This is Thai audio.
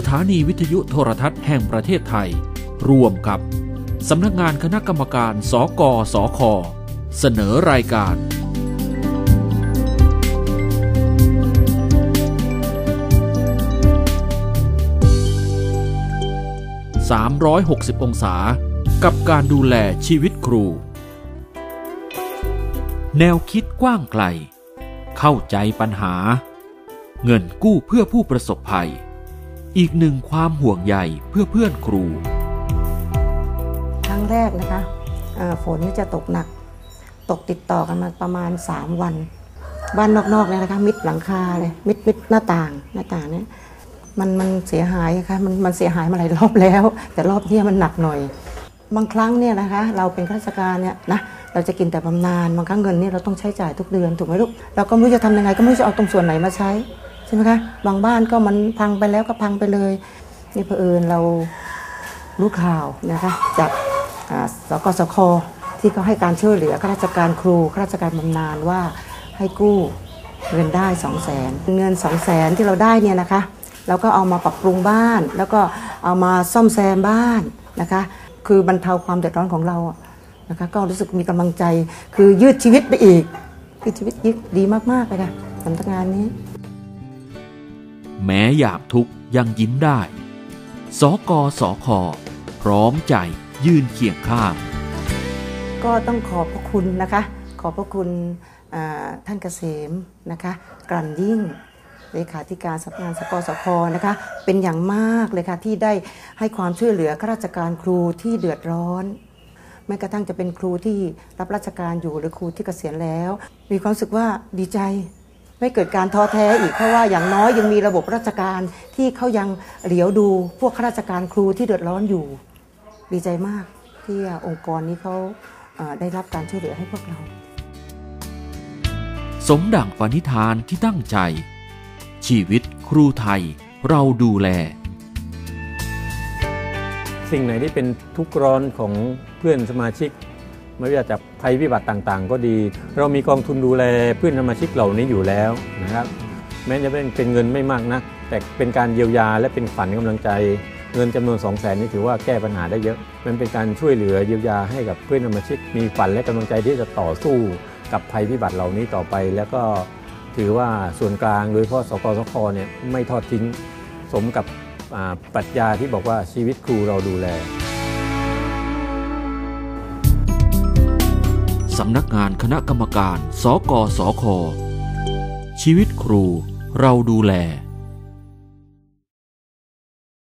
สถานีวิทยุโทรทัศน์แห่งประเทศไทย ร่วมกับ สำนักงานคณะกรรมการ สกสค เสนอรายการ 360 องศา กับการดูแลชีวิตครู แนวคิดกว้างไกล เข้าใจปัญหา เงินกู้เพื่อผู้ประสบภัย อีกหนึ่งความห่วงใยเพื่อเพื่อนครู ครั้งแรกนะคะฝนนี่จะตกหนัก ตกติดต่อกันมาประมาณ 3 วัน บ้านนอกๆเนี่ยนะคะ มิดหลังคาเลยมิดมิดหน้าต่างหน้าต่างเนี่ยมันมันเสียหายนะคะมันมันเสียหายมาหลายรอบแล้ว แต่รอบนี้มันหนักหน่อย บางครั้งเนี่ยนะคะ เราเป็นข้าราชการเนี่ยนะเราจะกินแต่บำนาญบางครั้งเงินเนี่ยเราต้องใช้จ่ายทุกเดือนถูกไหมลูกเราก็ไม่รู้จะทำยังไงก็ไม่รู้จะเอาตรงส่วนไหนมาใช้ ใช่ไหมคะบางบ้านก็มันพังไปแล้วก็พังไปเลยนี่เผอิญเรารู้ข่าวนะคะจากสกสคที่เขาให้การช่วยเหลือข้าราชการครูข้าราชการบำนาญว่าให้กู้เงินได้2 0 0แสนเงิน2 0 0แสนที่เราได้เนี่ยนะคะเราก็เอามาปรับปรุงบ้าน แล้วก็เอามาซ่อมแซมบ้านนะคะ คือบรรเทาความเดือดร้อนของเรานะคะก็รู้สึกมีกำลังใจคือยืดชีวิตไปอีกยืดชีวิตยืดดีมากๆเลยค่ะสำนักงานนี้ แม้ยามทุกข์ยังยิ้มได้ สกสคพร้อมใจยืนเคียงข้างก็ต้องขอบพระคุณนะคะ ขอบพระคุณท่านเกษมนะคะกลั่นยิ่งเลขาธิการสำนักงานสกสคนะคะ เป็นอย่างมากเลยค่ะที่ได้ให้ความช่วยเหลือข้าราชการครูที่เดือดร้อนแม้กระทั่งจะเป็นครูที่รับราชการอยู่หรือครูที่เกษียณแล้ว มีความรู้สึกว่าดีใจ ไม่เกิดการท้อแท้อีกเพราะว่าอย่างน้อยยังมีระบบราชการที่เขายังเหลียวดูพวกข้าราชการครูที่เดือดร้อนอยู่ ดีใจมากที่องค์กรนี้เขาเอ่อได้รับการช่วยเหลือให้พวกเรา สมดั่งปณิธานที่ตั้งใจ ชีวิตครูไทยเราดูแล สิ่งไหนที่เป็นทุกข์ร้อนของเพื่อนสมาชิก ไม่ว่าจะภัยพิบัติต่างๆ ก็ดี เรามีกองทุนดูแลเพื่อนสมาชิกเหล่านี้อยู่แล้วนะครับแม้จะเป็นเป็นเงินไม่มากนะแต่เป็นการเยียวยาและเป็นขวัญกำลังใจ เงินจำนวน 2 0 0แสนนี่ถือว่าแก้ปัญหาได้เยอะ มันเป็นการช่วยเหลือเยียวยาให้กับเพื่อนสมาชิก มีขวัญและกำลังใจที่จะต่อสู้กับภัยพิบัติเหล่านี้ต่อไป แล้วก็ถือว่าส่วนกลางโดยเฉพาะสกสคเนี่ยไม่ทอดทิ้ง สมกับปรัชญาที่บอกว่าชีวิตครูเราดูแล สำนักงานคณะกรรมการ สกสค ชีวิตครู เราดูแล